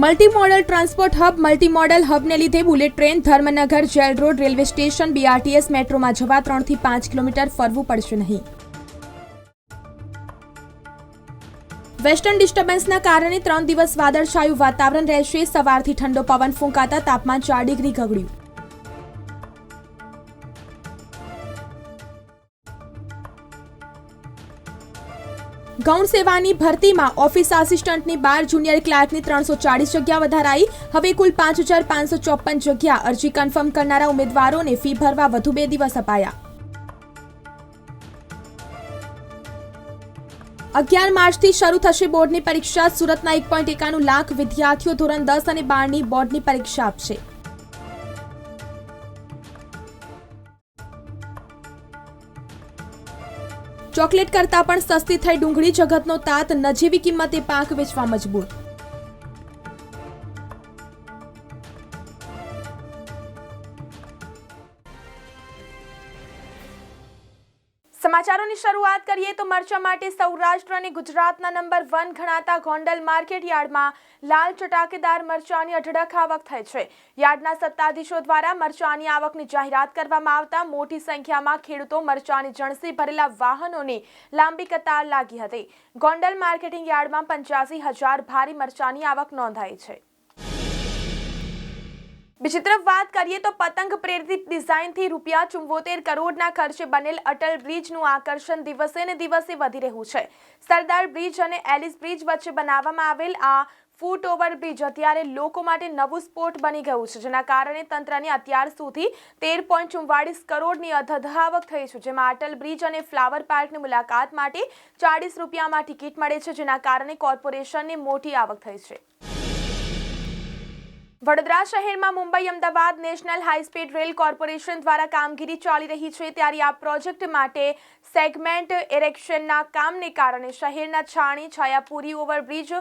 multi modal transport hub multi modal હબને લીધે bullet train, Dharmnagar, jail road, railway station BRTS મેટ્રોમાં જવા ત્રણથી પાંચ kilometre ફરવું પડશે નહીં. વેસ્ટર્ન ડિસ્ટર્બન્સના કારણે ત્રણ દિવસ વાદળછાયું વાતાવરણ રહેશે. સવારથી ઠંડો પવન ફૂંકાતા તાપમાન ચાર ડિગ્રી ગગડ્યું. ગૌણ સેવાની ભરતીમાં ઓફિસ આસિસ્ટન્ટની બાર, જુનિયર ક્લાર્કની ત્રણસો ચાળીસ જગ્યા વધારાઈ. હવે કુલ પાંચ હજાર પાંચસો ચોપન જગ્યા અરજી કન્ફર્મ કરનારા ઉમેદવારોને ફી ભરવા વધુ બે દિવસ અપાયા. અગિયાર માર્ચથી શરૂ થશે બોર્ડની પરીક્ષા. સુરતના એક પોઈન્ટ એકાણું લાખ વિદ્યાર્થીઓ ધોરણ દસ અને બારની બોર્ડની પરીક્ષા આપશે. ચોકલેટ કરતાં પણ સસ્તી થઈ ડુંગળી જગતનો તાત નજીવી કિંમતે પાક વેચવા મજબૂર. સમાચારોની શરૂઆત કરીએ તો મરચા માટે સૌરાષ્ટ્ર અને ગુજરાતના નંબર વન ગણાતા ગોંડલ માર્કેટ યાર્ડમાં લાલ ચટાકેદાર મરચાની અઢળક આવક થઈ છે. યાર્ડના સત્તાધીશો દ્વારા મરચાની આવકની જાહેરાત કરવામાં આવતા મોટી સંખ્યામાં ખેડૂતો મરચાની જણસી ભરેલા વાહનોની લાંબી કતાર લાગી હતી. ગોંડલ માર્કેટિંગ યાર્ડમાં પંચ્યાસી હજાર ભારી મરચાની આવક નોંધાઈ છે. બીજી તરફ વાત કરીએ તો પતંગ પ્રેરિત ડિઝાઇનથી રૂપિયા ચુંવોતેર કરોડના ખર્ચે બનેલ અટલ બ્રિજનું આકર્ષણ દિવસે ને દિવસે વધી રહ્યું છે. સરદાર બ્રિજ અને એલિસ બ્રિજ વચ્ચે બનાવવામાં આવેલ આ ફૂટ ઓવર બ્રિજ અત્યારે લોકો માટે નવું સ્પોટ બની ગયું છે, જેના કારણે તંત્રની અત્યાર સુધી તેર પોઈન્ટ ચુમ્વાળીસ કરોડની અધધાવક થઈ છે, જેમાં અટલ બ્રિજ અને ફ્લાવર પાર્કની મુલાકાત માટે ચાળીસ રૂપિયામાં ટિકિટ મળે છે, જેના કારણે કોર્પોરેશનની મોટી આવક થઈ છે. વડોદરા શહેરમાં Mumbai, Ahmedabad national high speed rail corporation દ્વારા કામગીરી ચાલી રહી છે. ત્યારે આ પ્રોજેક્ટ માટે સેગમેન્ટ એરેક્શનના કામને કારણે શહેરના છાણી છાયાપુરી ઓવરબ્રિજ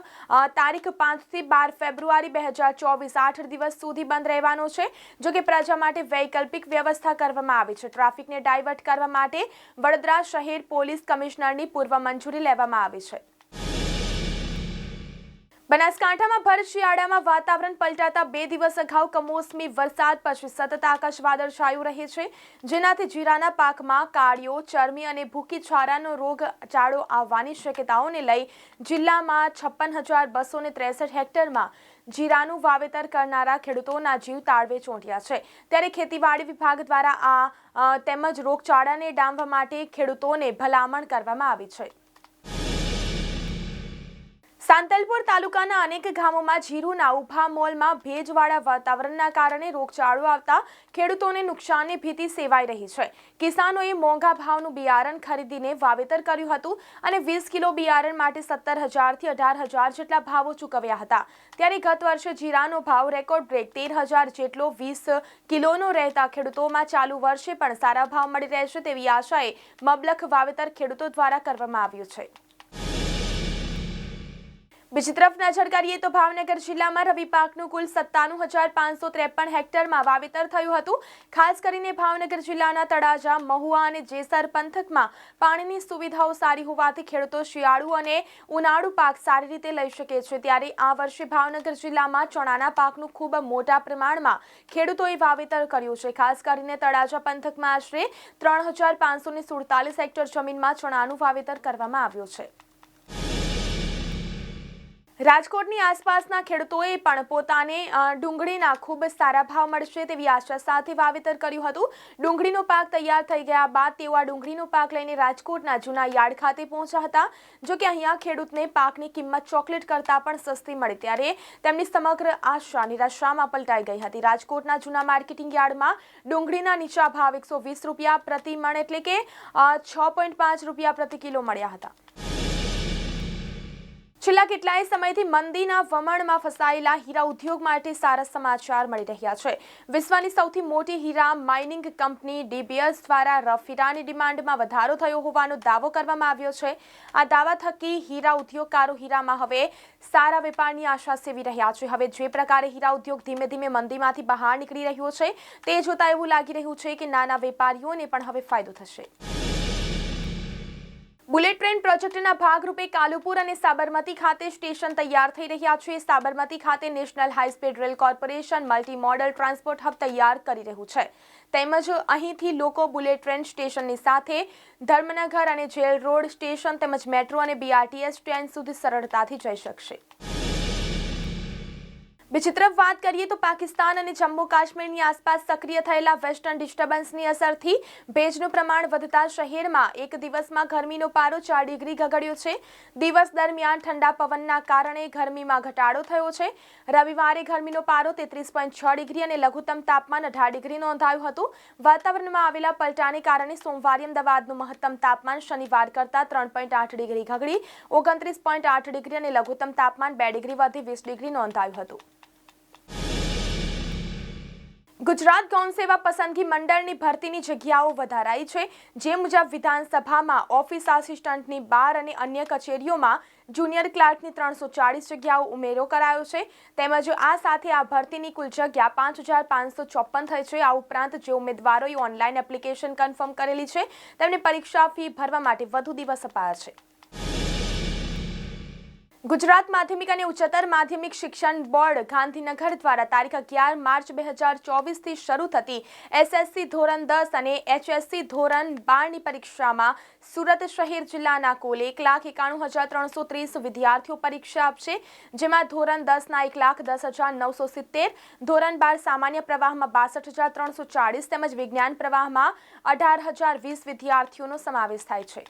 તારીખ પાંચથી બાર ફેબ્રુઆરી બે હજાર ચોવીસ આઠ દિવસ સુધી બંધ રહેવાનો છે, જો કે પ્રજા માટે વૈકલ્પિક વ્યવસ્થા કરવામાં આવી છે. ટ્રાફિકને ડાયવર્ટ કરવા માટે વડોદરા શહેર પોલીસ કમિશનરની પૂર્વ મંજૂરી લેવામાં આવી છે. બનાસકાંઠામાં ભર શિયાળામાં વાતાવરણ પલટાતા બે દિવસ અગાઉ કમોસમી વરસાદ, પછી સતત આકાશ વાદળછાયું રહે છે. જેનાથી જીરાના પાકમાં કાળીઓ, ચરમી અને ભૂકી છારાનો રોગ ચાળો આવવાની શક્યતાઓને લઈ જિલ્લામાં છપ્પન હજાર બસો ને ત્રેસઠ હેક્ટરમાં જીરાનું વાવેતર કરનારા ખેડૂતોના જીવ તાળવે ચોંટ્યા છે. ત્યારે ખેતીવાડી વિભાગ દ્વારા આ તેમજ રોગચાળાને ડામવા માટે ખેડૂતોને ભલામણ કરવામાં આવી છે. સાંતલપુર તાલુકાના અનેક ગામોમાં જીરુના ઊભા મોલમાં ભેજવાળા વાતાવરણના કારણે રોગચાળો આવતા ખેડૂતોને નુકસાનની ભીતિ સેવાઈ રહી છે. કિસાનોએ મોંઘા ભાવનું બિયારણ ખરીદીને વાવેતર કર્યું હતું અને વીસ કિલો બિયારણ માટે સત્તર હજારથી અઢાર હજાર જેટલા ભાવો ચૂકવ્યા હતા. ત્યારે ગત વર્ષે જીરાનો ભાવ રેકોર્ડ બ્રેક તેર હજાર જેટલો વીસ કિલોનો રહેતા ખેડૂતોમાં ચાલુ વર્ષે પણ સારા ભાવ મળી રહેશે તેવી આશાએ મબલખ વાવેતર ખેડૂતો દ્વારા કરવામાં આવ્યું છે. બીજી તરફ નજર કરીએ તો ભાવનગર જિલ્લામાં રવિ પાકનું કુલ સત્તાણું હજાર પાંચસો ત્રેપન હેક્ટરમાં વાવેતર થયું હતું. ખાસ કરીને ભાવનગર જિલ્લાના તળાજા, મહુવા અને જેસર પંથકમાં પાણીની સુવિધાઓ સારી હોવાથી ખેડૂતો શિયાળુ અને ઉનાળુ પાક સારી રીતે લઈ શકે છે. ત્યારે આ વર્ષે ભાવનગર જિલ્લામાં ચણાના પાકનું ખૂબ મોટા પ્રમાણમાં ખેડૂતોએ વાવેતર કર્યું છે. ખાસ કરીને તળાજા પંથકમાં આશરે ત્રણ હજાર પાંચસો ને સુડતાલીસ હેક્ટર જમીનમાં ચણાનું વાવેતર કરવામાં આવ્યું છે. રાજકોટની આસપાસના ખેડૂતોએ પણ પોતાને ડુંગળીના ખૂબ સારા ભાવ મળશે તેવી આશા સાથે વાવેતર કર્યું હતું. ડુંગળીનો પાક તૈયાર થઈ ગયા બાદ તેઓ આ ડુંગળીનો પાક લઈને રાજકોટના જૂના યાર્ડ ખાતે પહોંચ્યા હતા. જો કે અહીંયા ખેડૂતને પાકની કિંમત ચોકલેટ કરતાં પણ સસ્તી મળી. ત્યારે તેમની સમગ્ર આશા, નિરાશામાં પલટાઈ ગઈ હતી. રાજકોટના જૂના માર્કેટિંગ યાર્ડમાં ડુંગળીના નીચા ભાવ એકસો રૂપિયા પ્રતિ મણ એટલે કે છ રૂપિયા પ્રતિ કિલો મળ્યા હતા. છેલ્લા કેટલાય સમયથી મંદીના વમણમાં ફસાયેલા હીરા ઉદ્યોગ માટે સારા સમાચાર મળી રહ્યા છે. વિશ્વની સૌથી મોટી હીરા માઇનિંગ કંપની ડીબીએસ દ્વારા રફ હીરાની ડિમાન્ડમાં વધારો થયો હોવાનો દાવો કરવામાં આવ્યો છે. આ દાવા થકી હીરા ઉદ્યોગકારો હીરામાં હવે સારા વેપારની આશા સેવી રહ્યા છે. હવે જે પ્રકારે હીરા ઉદ્યોગ ધીમે ધીમે મંદીમાંથી બહાર નીકળી રહ્યો છે, તે જોતાં એવું લાગી રહ્યું છે કે નાના વેપારીઓને પણ હવે ફાયદો થશે. બુલેટ ટ્રેન પ્રોજેક્ટના ભાગરૂપે કાલુપુર અને સાબરમતી ખાતે સ્ટેશન તૈયાર થઈ રહ્યા છે. સાબરમતી ખાતે national high speed rail corporation multi modal transport hub તૈયાર કરી રહ્યું છે. તેમજ અહીંથી લોકો બુલેટ ટ્રેન સ્ટેશનની સાથે ધર્મનગર અને જેલ રોડ સ્ટેશન તેમજ મેટ્રો અને બીઆરટીએસ ટ્રેન સુધી સરળતાથી જઈ શકશે. બીજી તરફ વાત કરીએ તો પાકિસ્તાન અને જમ્મુ કાશ્મીરની આસપાસ સક્રિય થયેલા વેસ્ટર્ન ડિસ્ટર્બન્સની અસરથી ભેજનું પ્રમાણ વધતા શહેરમાં એક દિવસમાં ગરમીનો પારો ચાર ડિગ્રી ગગડ્યો છે. દિવસ દરમિયાન ઠંડા પવનના કારણે ગરમીમાં ઘટાડો થયો છે. રવિવારે ગરમીનો પારો તેત્રીસ પોઈન્ટ છ ડિગ્રી અને લઘુત્તમ તાપમાન અઢાર ડિગ્રી નોંધાયું હતું. વાતાવરણમાં આવેલા પલટાને કારણે સોમવારે અમદાવાદનું મહત્તમ તાપમાન શનિવાર કરતાં ત્રણ પોઈન્ટ આઠ ડિગ્રી ઘગડી ઓગણત્રીસ પોઈન્ટ આઠ ડિગ્રી અને લઘુત્તમ તાપમાન બે ડિગ્રી વધી વીસ ડિગ્રી નોંધાયું હતું. ગુજરાત ગૌણ સેવા પસંદગી મંડળની ભરતીની જગ્યાઓ વધારાઈ છે. જે મુજબ વિધાનસભામાં ઓફિસ આસિસ્ટન્ટની બાર અને અન્ય કચેરીઓમાં જુનિયર ક્લાર્કની ત્રણસો ચાળીસ જગ્યાઓ ઉમેરો કરાયો છે. તેમજ આ સાથે આ ભરતીની કુલ જગ્યા પાંચ હજાર પાંચસો ચોપન થઈ છે. આ ઉપરાંત જે ઉમેદવારોએ ઓનલાઈન એપ્લિકેશન કન્ફર્મ કરેલી છે. તેમને પરીક્ષા ફી ભરવા માટે વધુ દિવસ અપાયા છે. ગુજરાત માધ્યમિક અને ઉચ્ચતર માધ્યમિક શિક્ષણ બોર્ડ ગાંધીનગર દ્વારા તારીખ અગિયાર માર્ચ બે હજાર ચોવીસથી શરૂ થતી એસએસસી ધોરણ દસ અને એચએસસી ધોરણ બારની પરીક્ષામાં સુરત શહેર જિલ્લાના કુલ એક લાખ એકાણું હજાર ત્રણસો ત્રીસ વિદ્યાર્થીઓ પરીક્ષા આપશે, જેમાં ધોરણ દસના એક લાખ દસ હજાર નવસો સિત્તેર, ધોરણ બાર સામાન્ય પ્રવાહમાં બાસઠ હજાર ત્રણસો ચાળીસ તેમજ વિજ્ઞાન પ્રવાહમાં અઢાર હજાર વીસ વિદ્યાર્થીઓનો સમાવેશ થાય છે.